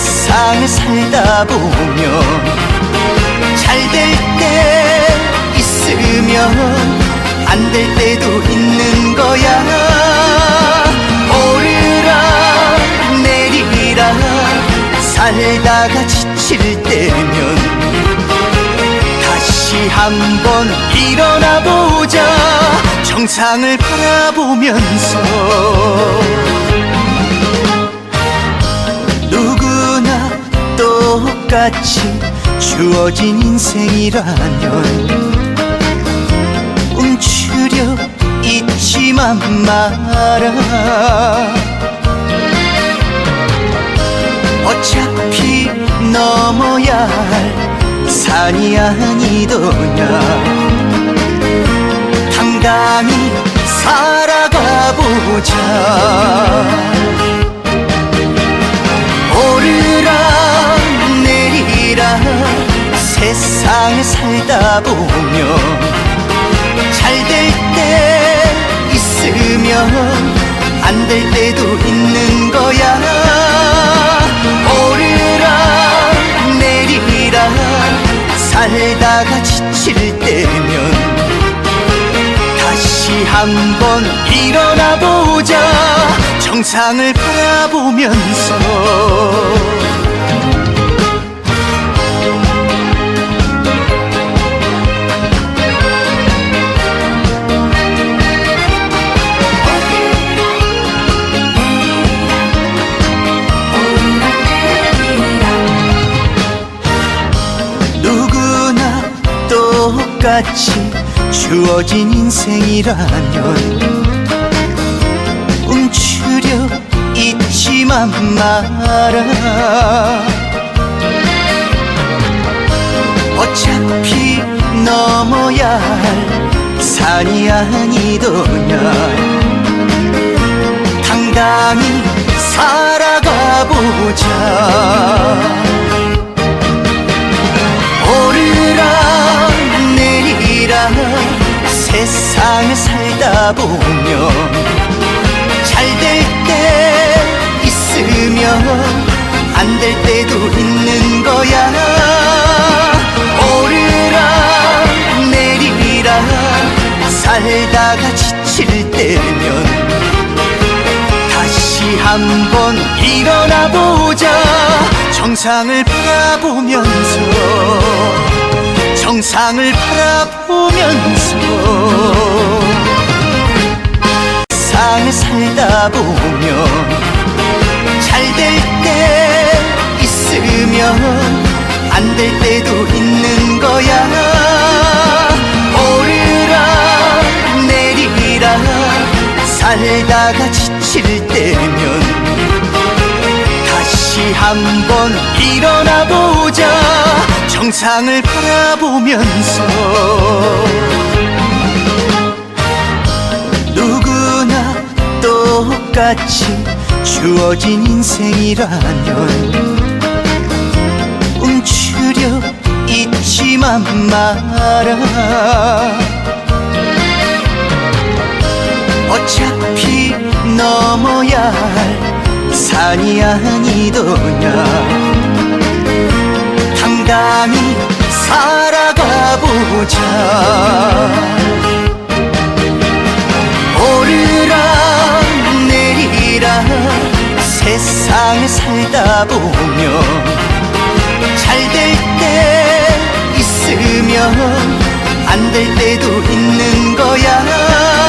살다 보면 잘 될 때 있으면 안 될 때도 있는 거야. 오르라 내리라 살다가 지칠 때면 다시 한번 일어나 보자. 정상을 바라보면서 같이 주어진 인생이라면 움츠려 있지만 마라. 어차피 넘어야 할 산이 아니더냐. 당당히 살아가 보자 보면 잘 될 때 있으면 안 될 때도 있는 거야. 오르라 내리라 살다가 지칠 때면 다시 한번 일어나 보자. 정상을 바라보면서 같이 주어진 인생이라면 움츠려 있지만 마라. 어차피 넘어야 할 산이 아니더냐. 당당히 살아가 보자 보면 잘될 때 있으면 안될 때도 있는 거야. 오르라 내리라 살다가 지칠 때면 다시 한번 일어나 보자. 정상을 바라보면서 정상을 바라보면서 세상을 살다 보면 잘 될 때 있으면 안 될 때도 있는 거야. 오르라 내리라 살다가 지칠 때면 다시 한번 일어나 보자. 정상을 바라보면서 같이 주어진 인생이라면 움츠려 있지만 마라. 어차피 넘어야 할 산이 아니더냐. 당당히 살아가 보자 세상에 살다 보면 잘 될 때 있으면 안 될 때도 있는 거야.